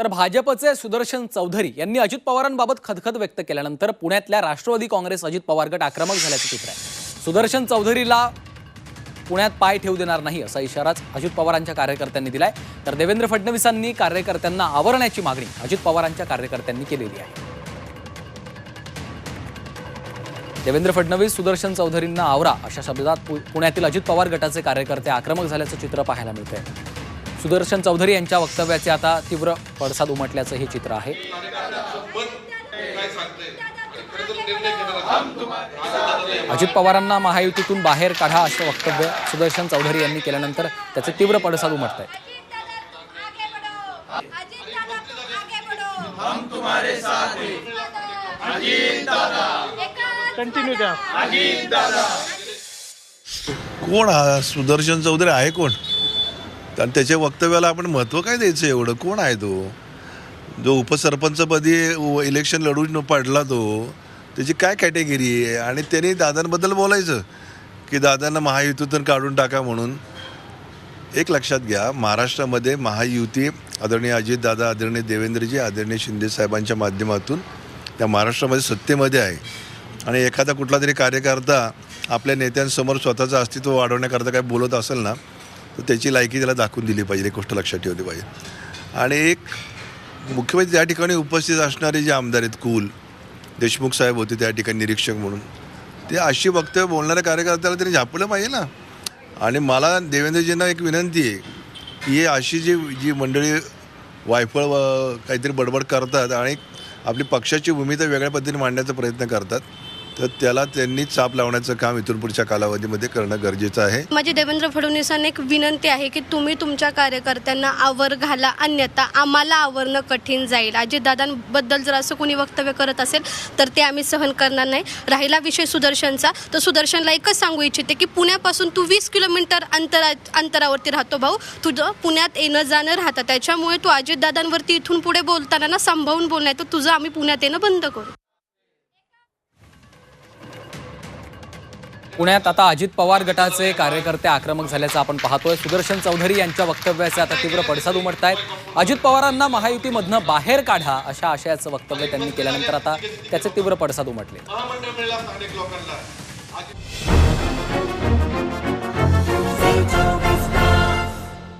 तर भाजपचे सुदर्शन चौधरी यांनी अजित पवारांबाबत खदखद व्यक्त केल्यानंतर पुण्यातल्या राष्ट्रवादी काँग्रेस अजित पवार गट आक्रमक झाल्याचं चित्र आहे. सुदर्शन चौधरीला पुण्यात पाय ठेवू देणार नाही असा इशाराच अजित पवारांच्या कार्यकर्त्यांनी दिलाय. तर देवेंद्र फडणवीसांनी कार्यकर्त्यांना आवरण्याची मागणी अजित पवारांच्या कार्यकर्त्यांनी केलेली आहे. देवेंद्र फडणवीस सुदर्शन चौधरींना आवरा अशा शब्दात पु- पुण्यातील अजित पवार गटाचे कार्यकर्ते आक्रमक झाल्याचं चित्र पाहायला मिळतंय. सुदर्शन चौधरी यांच्या वक्तव्याचे आता तीव्र पडसाद उमटल्याचं हे चित्र आहे. अजित पवारांना महायुतीतून बाहेर काढा असं वक्तव्य सुदर्शन चौधरी यांनी केल्यानंतर त्याचे तीव्र पडसाद उमटत आहेत हम तुम्हारे साथ हैं अजीत दादा कंटिन्यू द्या कोण हा सुदर्शन चौधरी? आहे कोण? कारण त्याच्या वक्तव्याला आपण महत्त्व काय द्यायचं एवढं? कोण आहे तो? जो उपसरपंचपदी इलेक्शन लढून पडला तो त्याची काय कॅटेगरी आहे? आणि त्यांनी दादांबद्दल बोलायचं की दादांना महायुतीतून काढून टाका म्हणून. एक लक्षात घ्या महाराष्ट्रामध्ये महायुती आदरणीय अजितदादा आदरणीय देवेंद्रजी आदरणीय शिंदे साहेबांच्या माध्यमातून त्या महाराष्ट्रामध्ये सत्तेमध्ये आहे. आणि एखादा कुठला तरी कार्यकर्ता आपल्या नेत्यांसमोर स्वतःचं अस्तित्व वाढवण्याकरता काय बोलत असेल ना तर त्याची लायकी त्याला दाखवून दिली पाहिजे एक गोष्ट लक्षात ठेवली पाहिजे. आणि एक मुख्यमंत्री त्या ठिकाणी उपस्थित असणारे जे आमदार आहेत कुल देशमुख साहेब होते त्या ठिकाणी निरीक्षक म्हणून. ते अशी वक्तव्य बोलणाऱ्या कार्यकर्त्याला त्यांनी झापलं पाहिजे ना. आणि मला देवेंद्रजींना एक विनंती आहे की हे अशी जी जी मंडळी वायफळ व काहीतरी बडबड करतात आणि आपली पक्षाची भूमिका वेगळ्या पद्धतीने मांडण्याचा प्रयत्न करतात तर त्याला त्यांनी चाप लावण्याचं काम इथून पुढच्या कालावधीमध्ये करणं गरजेचं आहे. माझी देवेंद्र फडणवीसांना एक विनंती आहे की तुम्ही तुमच्या कार्यकर्त्यांना आवर घाला अन्यथा आम्हाला आवरणं कठीण जाईल. अजितदादांबद्दल जर असं कोणी वक्तव्य करत असेल तर ते आम्ही सहन करणार नाही. राहिला विषय सुदर्शनचा. तर सुदर्शनला एकच सांगू इच्छिते की पुण्यापासून तू वीस किलोमीटर अंतरा अंतरावरती राहतो भाऊ. तुझं पुण्यात येणं जाणं राहतं. त्याच्यामुळे तू अजितदादांवरती इथून पुढे बोलताना ना सांभाळून बोलणार तर तुझं आम्ही पुण्यात येणं बंद करू. पुण्यात आता अजित पवार गटाचे कार्यकर्ते आक्रमक झाल्याचं आपण पाहतोय. सुदर्शन चौधरी यांच्या वक्तव्याचे आता तीव्र पडसाद उमटत आहेत अजित पवारांना महायुतीमधनं बाहेर काढा अशा आशयाचं वक्तव्य त्यांनी केल्यानंतर आता त्याचे तीव्र पडसाद उमटले.